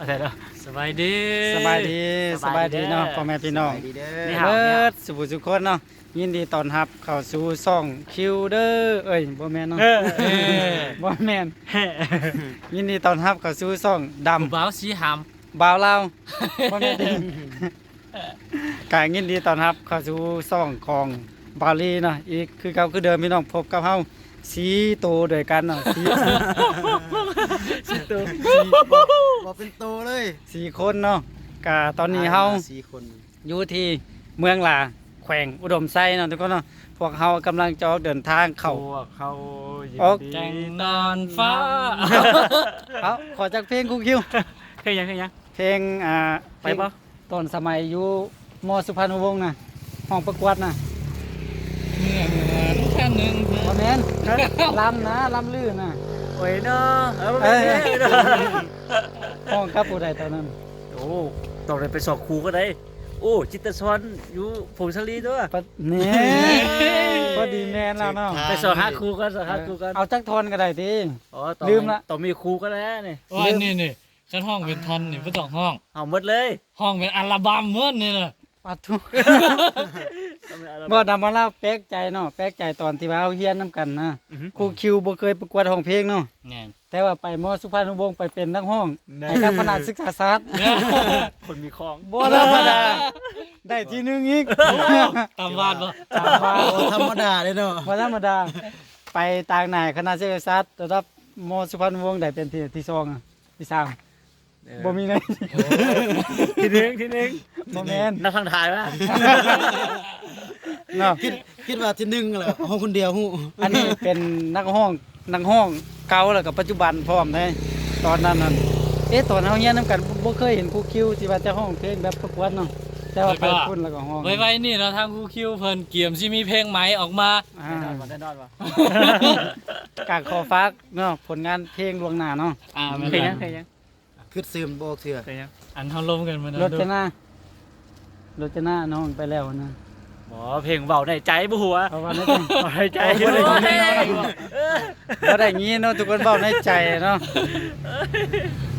เอาใส่แล้วสบายดีสบายดีสบายดีเนาะเด้พ่อแม่พี่น้องสบายดีเด้นี่อฮะเบิดสุบุสุขคนเนาะยินดีต้อนรับเข้าสู่ช่องคิวเดอร์เอ้ยบ่แม่นเนาะเออเออบ่แม่นเฮ้ยยินดีต้อนรับเข้าสู่ช่องดำผู้บ่าวสีหามบ่าวลาวบ่แม่นดิกายินดีต้อนรับเข้าสู่ช่องของบาลีเนาะอีกคือเก่าคือเดิมพี่น้องพบกับเฮาสีโตด้วยกันเนาะสีสิตัว บอกเป็นโตเลยสี่คนเนาะกาตอนนี้เฮาสี่คนอยู่ที่เมืองลาแขวงอุดมไซเนาะทุกคนเนาะพวกเฮากำลังจะออกเดินทางเข้าพวกเขายินออกดีแกงนอนฟ้าเอาขอจากเพลงคุกคิวเคยยังเคยยังเพลงอ่าไปบ่ตอนสมัยอยู่มสุพรรณวงศ์นะห้องประกวดนะเมื่อเหมือนแค่หนึ่งบ่แม่นลำนะลำลื่นนะโอ้ยเนาะเออเอ้ยเนาะ ห้องกับผู้ใดตอนนั้นโอ้ต้องเลยไปสอบครูก็ได้ โอ้ จิตรสวรรค์อยู่ผงสลีด้วยปะนี่พอดีแม่นแล้วเนาะไปสอบหาครูกันสอบหาครูกันเอาจักทอนก็ได้ติอ๋อต้องลืมละต้องมีครูก็แล้วนี่โอ้ยนี่นี่ฉันห้องเป็นทอนนี่ไม่ต้องห้องเอาหมดเลย ห้องเป็นอัลบั้มเมื่อนี่นะปัดทุต้องมีอะไรบ่ดำมาเล่าแปลกใจเนาะแปลกใจตอนที่ว่าเฮาเฮียนนํกันนะอือฮึครูคิวบ่เคยประกวดห้องเพลงเนาะเนี่ย แต่ว่าไปมสุพรรณวงศ์ไปเป็นนักห้องแน่ ในกับคณะศึกษาศาสตร์คนมีของบ่ธรรมดาได้ที่หนึงอีกตามวาดบ่ตามว่าโอ้ธรรมดาเลยเนาะบ่ธรรมดา ไปต่างไหนคณะศึกษาศาสตร์ระดับมสุพรรณวงศ์ได้เป็นที่ที่สองอะที่สามบ่มีเลยทีหนึงทีหนึงบ่แม่นนักทางถ่ายป่ะเนาะคิดคิดว่าที่หนึ่งเหรอห้องคนเดียวฮู้อันนี้เป็นนักห้อง นักห้องเก่าแล้วก็ปัจจุบันพร้อมเลยตอนนั้นนั่นเอ๊ะตอนเฮาเรียนนํกันบ่เคยเห็นครูคิวที่ว่าจะห้องเพลงแบบประกวดเนาะแต่ว่าไปพุ่นแล้วก็ห้องไว้ไว้นี่เนาะทางกูคิวเพิ่นเกียมสิมีเพลงใหม่ออกมาอ่าได้นอนป่ะได้นอนป่ะกากขอฝากเนาะผลงานเพลงล่วงหน้าเนาะอ่าแม่นเคยบ่ยังเคยยังคือซึมบอกเถื่อเคยยังอันเฮาลมกันมันรถจะหน้ารถจะหน้าน้องไปแล้วนะ หมอเพลงเบาในใจบ่หัวเพราะว่าในใจเบาในใจโอ้บ่ได้ยินแน่นอนเออบ่ได้งี้เนาะทุกคนเว้าในใจเนาะ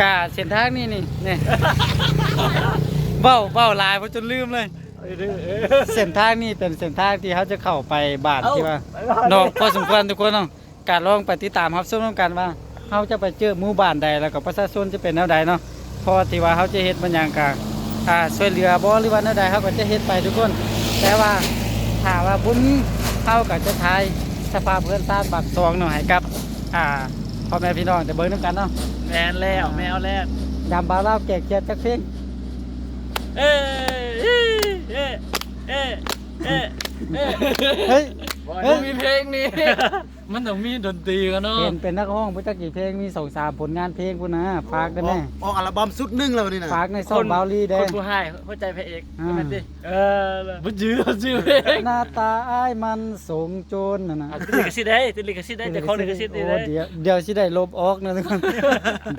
กาเส้นทางนี่นี่นี่เว้าเว้าหลายเพราะจนลืมเลยเส้นทางนี่เป็นเส้นทางที่เขาจะเข้าไปบ้านที่ว่าน้องพอสมควรทุกคนเนาะการลองไปติดตามครับชมกันว่าเขาจะไปเจอหมู่บ้านใดแล้วก็ประชาชนจะเป็นแนวใดเนาะเพอที่ว่าเขาจะเฮ็ดมันอย่างกะอ่าช่วยเหลือบ่หรือว่าแนวใดเขาก็จะเฮ็ดไปทุกคน แต่ว่าถ้าว่าบุญเขาก็จะทายสภาพเพื่อนสร้างบักซองเนาะให้กับ อ่าพ่อแม่พี่น้องจะเบิ่งนํกันเนาะแมนแล้วแมวแล้วยามบ่าวลาวแจกเกียรติจักเพลงเอ้ยเอ้ยเอ้ยเอ้ยเอ้ยเฮ้ยเอ้ยมีเพลงนี้ มันต้องมีดนตรีกันเนาะเป็นเป็นนักร้องพุทธกี่เพลงมีสองสามผลงานเพลงพุ่นนะฝากได้ไหมออกอัลบั้มสุดหนึ่งแล้วนี่นะฝากในซ่องบาวลีได้คนผู้ให้เข้าใจพระเอกอ่าใช่ไหมสิเออบ่จื้อชื่อเพลงหน้าตาอ้ายมันสงโจรน่ะนะอะติดลิขสิทธิ์ได้ติดลิขสิทธิ์ได้แต่ของลิขสิทธิ์นี่โอ้ได้เดี๋ยวเดี๋ยวสิได้ลบออกนะทุกคน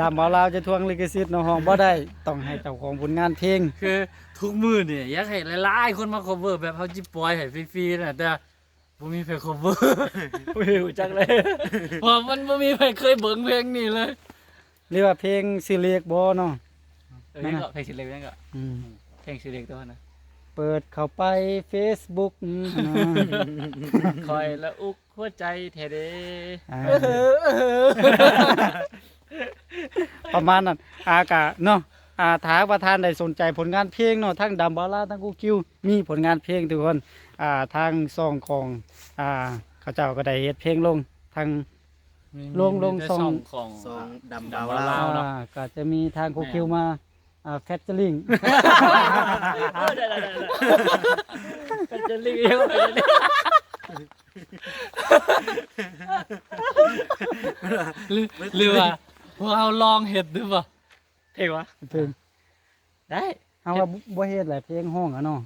ดำบ่าวลาวจะทวงลิขสิทธิ์เนาะห้องบ่ได้ต้องให้เจ้าของผลงานเพลงคือทุกมื้อเนี่ยอยากให้หลายๆคนมา cover แบบเฮาจิปล่อยให้ฟรีๆน่ะแต่ บ่มีเพลง cover ไม่รู้จักเลยเพราะมันบ่มีใครเคยเบิ่งเพลงนี้เลยเรียกว่าเพลงสิเรียกบ่เนาะ เออยังก็เพลงสิเล็กยังก็อืมเพลงสิเล็กตัวนะเปิดเข้าไป Facebook อืมนะคอยละอุกหัวใจเทเดอ่าประมาณนั้นอากะเนาะอาถาประธานได้สนใจผลงานเพลงเนาะทั้งดำบาลาทั้งกูคิว มีผลงานเพลงทุกคน อ่าทางซองของอ่าเขาเจ้าก็ได้เฮ็ดเพลงลงทาง ลงลงมีแต่ส่ง ของสองดำดาดาววลาลาววเนาะ อ่าก็จะมีทางกูคิวมาอ่าแฟชเจอริง เออได้ได้ได้เป็นจะเรียกเป็นจะเรียกหรือหรือว่าพวกเราลองเฮ็ดดูป่ะเพลงวะเพลงได้ เอาว่าบ่เฮ็ดหลายเพลงห้องอะเนาะ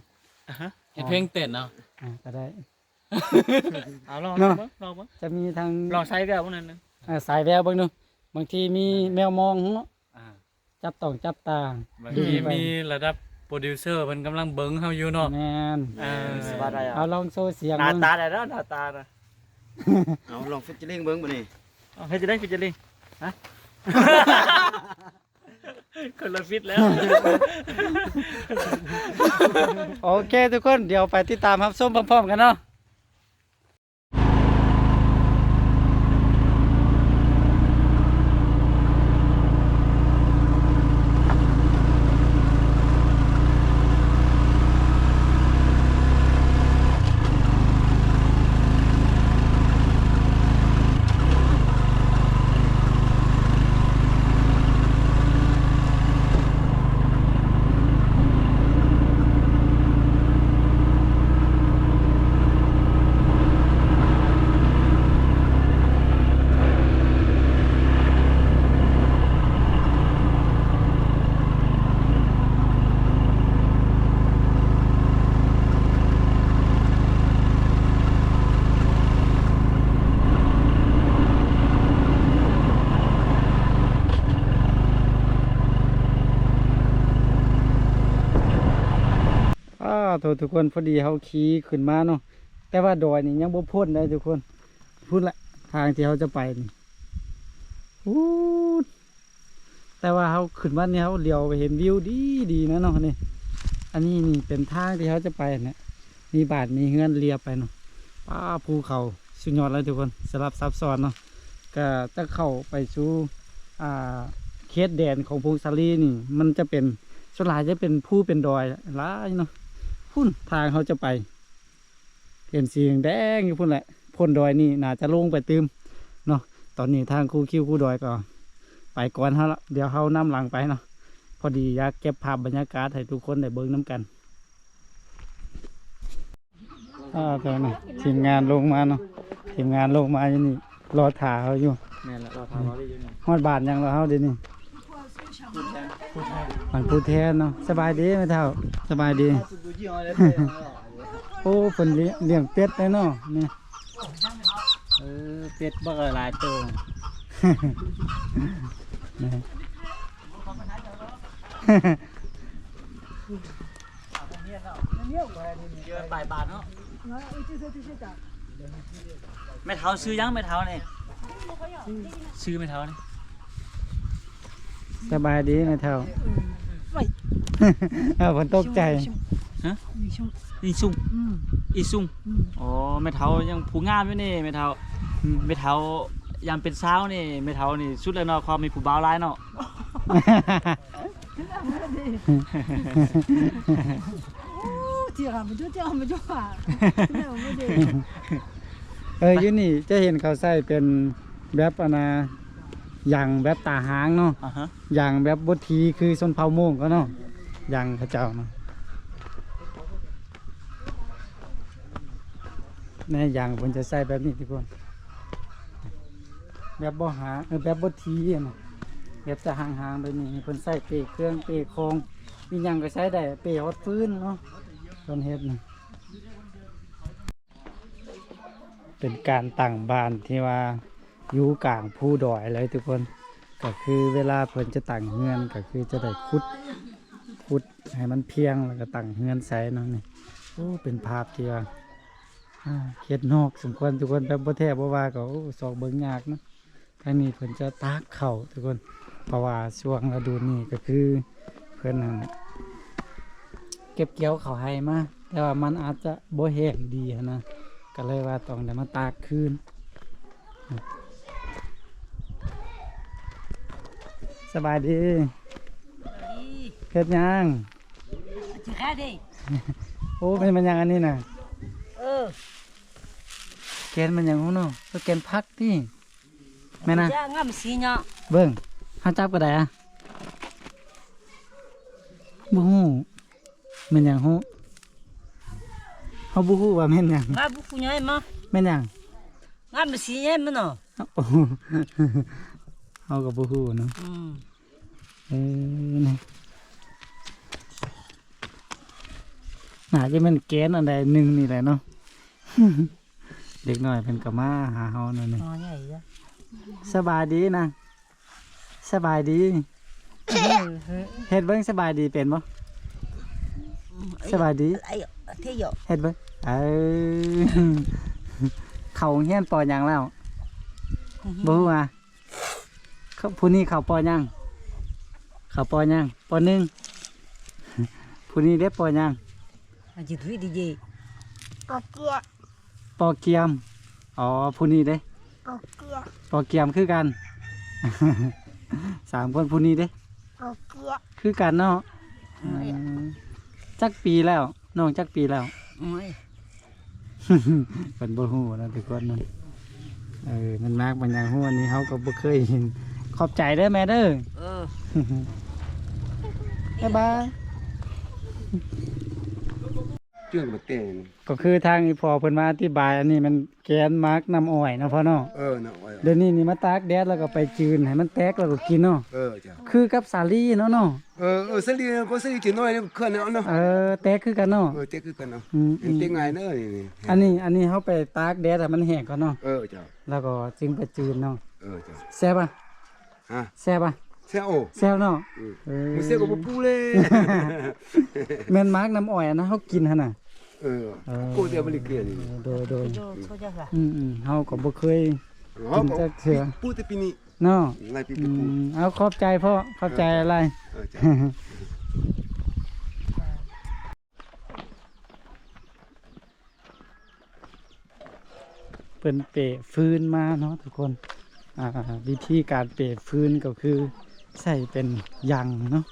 เฮ็ดเพลงเต้นเนาะ อ่าก็ได้ เอาลองเนาะลองลองมั้งจะมีทางลองใช้แบบพวกนั้นนะอ่าสายแววเบิ่งดูบางทีมีแมวมองเนาะอ่าจับต้องจับตา บางทีมีระดับโปรดิวเซอร์เพิ่นกำลังเบิ่งเฮาอยู่เนาะแม่นเออสบายได้อะเอาลองโซเสียงหน้าเบิ่งตาได้แล้วหน้าตานะเอาลองฟิชเชอร์ลิงเบิ้งบ่นี่เอาให้จะได้ฟิชเจอริงฮะ คนละฟิตแล้ว โอเคทุกคนเดี๋ยวไปติดตามครับส้มพร้อมๆกันเนาะ อ้าวทุกคนพอดีเขาขี่ขึ้นมาเนาะแต่ว่าดอยนี่ยังบ่พ้นได้ทุกคนพูดละทางที่เขาจะไปนี่อู้แต่ว่าเขาขึ้นมาเนี่ยเขาเลี้ยวไปเห็นวิวดีดีนะเนาะนี่อันนี้นี่เป็นทางที่เขาจะไปเนี่ยมีบาทมีเฮือนเลียบไปเนาะป้าภูเขาสุดยอดเลยทุกคนสลับซับซ้อนเนาะก็จะเข้าไปสู่อ่าเขตแดนของพงศาลีนี่ มันจะเป็นส่วนหลายจะเป็นผู้เป็นดอยหลายเนาะ พุ่นทางเขาจะไปเห็นสีแดงๆอยู่พุ่นแหละพ่นดอยนี่น่าจะลงไปตืมเนาะตอนนี้ทางคู่คิวคู่ดอยก็ไปก่อนเขาละเดี๋ยวเขานำหลังไปเนาะพอดีอยากเก็บภาพบรรยากาศให้ทุกคนได้เบิ่งน้ำกันอ่าตอนนี้ทีมงานลงมาเนาะทีมงานลงมาอยู่นี่รอถ่าเขาอยู่แม่นละเราทำเราได้ยังไงฮอดบาทยังเราเฮาเดี๋ยวนี้ มันพูดแทนเนาะสบายดีไหมเท่าสบายดี โอ้เพิ่นเลี้ยงเลี้ยงเป็ดได้เนาะนี่เออเป็ดบักหลายตัวนี่เยอะปลายบาทเนาะไม่เท้าซื้อยังไม่เท้าเนี่ยซื้อไม่เท้าเนี่ย สบายดีนะเท่าเออผมตกใจฮะอีซุงอีซุงอ๋อแม่เท่ายังผู้งามอยู่นี่แม่เท่าแม่เท่ายังเป็นสาวนี่แม่เท่านี่ชุดแล้วเนาะความมีผู้บ่าวร้ายเนาะเราไยุ่อะยูนี่จะเห็นเขาใส่เป็นแบบอนา อย่างแบบตาหางเนาะอ่าฮะอย่างแบบบททีคือชนเผ่าโมงก็เนาะอย่างเขาเจ้าเนาะแน่อย่างเพิ่นจะใส่แบบนี้ทุกคนแบบบ่หางเออแบบบทีอะเนาะแบบจะห่างๆแบบนี้เพิ่นใส่เปเครื่องเปโครงมีหยังก็ใช้ได้เปฮอดฟื้นเนาะต้นเฮ็ดนะ เป็นการตั้งบ้านที่ว่า อยู่กลางผู้ดอยเลยทุกคนก็คือเวลาเพิ่นจะตั้งเฮือนก็คือจะได้ขุดขุดให้มันเพียงแล้วก็ตั้งเฮือนใส่เนาะนี่โอ้เป็นภาพที่ว่าอ่าเฮ็ดนอกสมควรทุกคนแบบบ่แท้บ่ว่าก็สอกเบิ่งยากนะทางนี้เพิ่นจะตากเข้าทุกคนเพราะว่าช่วงฤดูนี้ก็คือเพิ่นนั่นเก็บเกี่ยวเขาให้มาแต่ว่ามันอาจจะโบแห้งดีนนะก็เลยว่าต้องได้มาตากคืน สบายดีเพชรยังจะฆ่ดีโอ้เป็นมันยังอันนี้น่ะเออแกนมันยังหูเนาะก็เกนพักที่แม่นะจะงำสีเนาะเบิ้งห้าจับก็ได้อะบุหูมันยังหูเขาบุหูว่าแม่นยังบ้าบ่ฮู้หยังมาแม่นยังงำสีเนี่มันเนาะ เอากับผู้หูเนาะเออนะหนาจะเป็นแกนอะไรหนึ่งนี่แหละเนาะ เด็กหน่อยเป็นกะมาหาเฮาหน่อยหนึงใหญ่จ้ะสบายดีนะ สบายดีเฮ็ดเบิ่งสบายดีเป็นบ่สบายดีไอ้เวเฮ็ดเบิ่งเออเขาเฮียนปอยังแล้วบ่ฮู้อะ ผู้นี้เขาปอหยังเขาปอยังปอหนึ่งผู้นี้ได้ปอยังอันจิตวิดีเจปอเกียมอ๋อผู้นี้เด้ปอเกียมคือกันสามคนผู้นี้เด้คือกันเนาะอืมจักปีแล้วน้องจักปีแล้วโอ้ยเป็นบ่ฮู้นะทุกคนนั่นเออมันมากมันอย่างฮู้อันนี้เฮาก็บ่เคยเห็น ขอบใจเด้อแม่เด้อเออ บ๊ายบายเจื่องมาเต้นก็คือทางอีพอเพิ่นมาอธิบาย อันนี้มันแกนมาร์กน้ำอ้อยเนาะพ่อเนาะเออน่ะโอ้ยเดี๋ยวนี้นี่มาตากแดดแล้วก็ไปจืนให้มันแตกแล้วก็กินเนาะเออจ้ะคือกับสาลีเนาะเนาะเออเออสลีก็สลีจิน้อยนี่เคลื่อนเอาเนาะเออแตกคือกันเนาะเออเต้คือกันเนาะอืมเห็นเต้ง่ายเนาะนี่นี่อันนี้อันนี้เฮาไปตากแดดให้มันแห้งก่อนเนาะเออจ้ะแล้วก็จึงไปจืนเนาะเออจ้ะแซ่บป่ะ ฮะแซ่บป่ะเสียโอแซ่บเนาะอืมเออมึงเสียก็บ่ปูเลยแม่นมาร์กน้ำอ้อยอันนะเฮากินหั่นน่ะเออเออกูเดียวบ่ได้เกลียดนี่โดยโดยโจโซจ้าค่ะอืมอืมเฮาก็บ่เคยเฮากินก็จักเทื่อปูแต่ปีนี้เนาะหลายปีอืไปปูมเอาขอบใจพ่อขอบใจอะไรเออจ้ะเป็นเปะฟืนมาเนาะทุกคนอ่า วิธีการเปะฟืนก็คือใส่เป็นยางเนาะ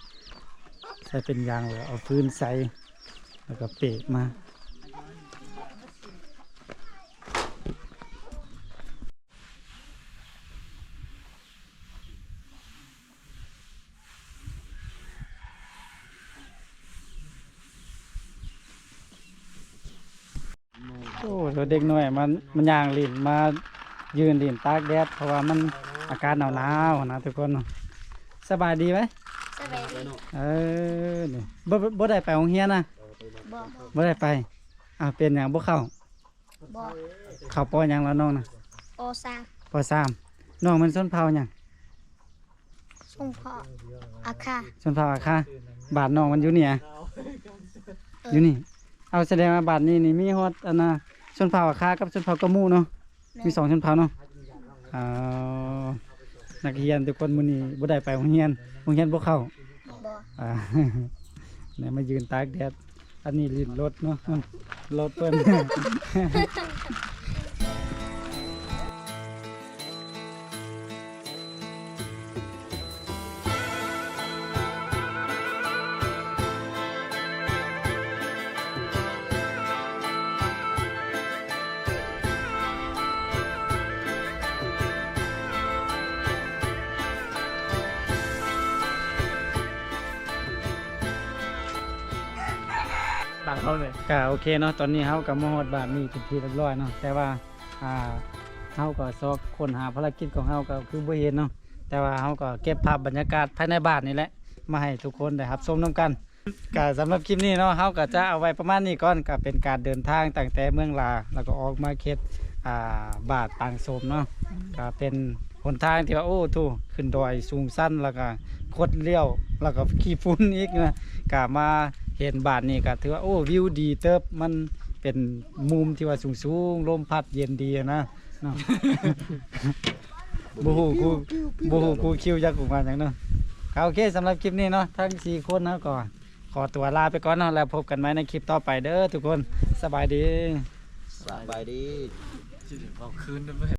ใส่เป็นยางแล้วเอาฟืนใส่แล้วก็เปะมาโอ้เด็กน้อยมันมันยางลินมา ยืนลินตากแดดเพราะว่ามันอากาศหนาวหนาวๆนะทุกคนเนาะสบายดีไหมสบายดีเออนี่บ่บ่บ่ได้ไปโรงเรียนนะบ่บ่ได้ไปอ้าวเป็นหยังบ่เข้าบ่เข้าปอหยังแล้วน้องนะโอซาปอสามน้องมันส้นเผาหยังสุงพออาคาส้นเผาอาคาบาทน้องมันอยู่นี่อะอยู่นี่ เอาแสดงว่าบาทนี้นี่มีฮอดอันน่ะส้นเผาอาคากับส้นเผากระมูเนาะ มีสองส้นเผาเนาะเอานักเรียนทุกคนมื้อนี้บ่ได้ไปโรงเรียนโรงเรียนบ่เข้าบ่อ่าเนี่ยมายืนตากแดดอันนี้ลินรถเนาะรถเปิ้น ตางเขาเลยก็โอเคเนาะตอนนี้เฮากับมาฮอดบานนี้เป็นที่เรียบร้อยเนาะแต่ว่าอ่าเฮาก็ซอกคนหาภารกิจของเฮาก็คือบ่เห็นเนาะแต่ว่าเฮาก็เก็บภาพบรรยากาศภายในบ้านนี่แหละมาให้ทุกคนได้รับชมนํกันก็สำหรับคลิปนี้เนาะเฮาก็จะเอาไว้ประมาณนี้ก่อนก็เป็นการเดินทางตั้งแต่เมืองลาแล้วก็ออกมาเขตอ่าบาทปางโสมเนาะก็เป็น นทางที่ว่าโอ้ทูขึ้นดอยสูงสั้นแล้วก็คดเลี้ยวแล้วก็ขี้ฝุ่นอีกนะก็มาเห็นบาทนี่ก็ถือว่าโอ้วิวดีเติบมันเป็นมุมที่ว่าสูงสูงๆลมพัดเย็นดีนะบูฮูกูบูฮูกูคิวจักกูมาอย่างเนาะก็โอเคสำหรับคลิปนี้เนาะทั้งสี่คนนะก็ขอตัวลาไปก่อนเนาะแล้วพบกันใหม่ในคลิปต่อไปเด้อทุกคนสบายดี สบายดี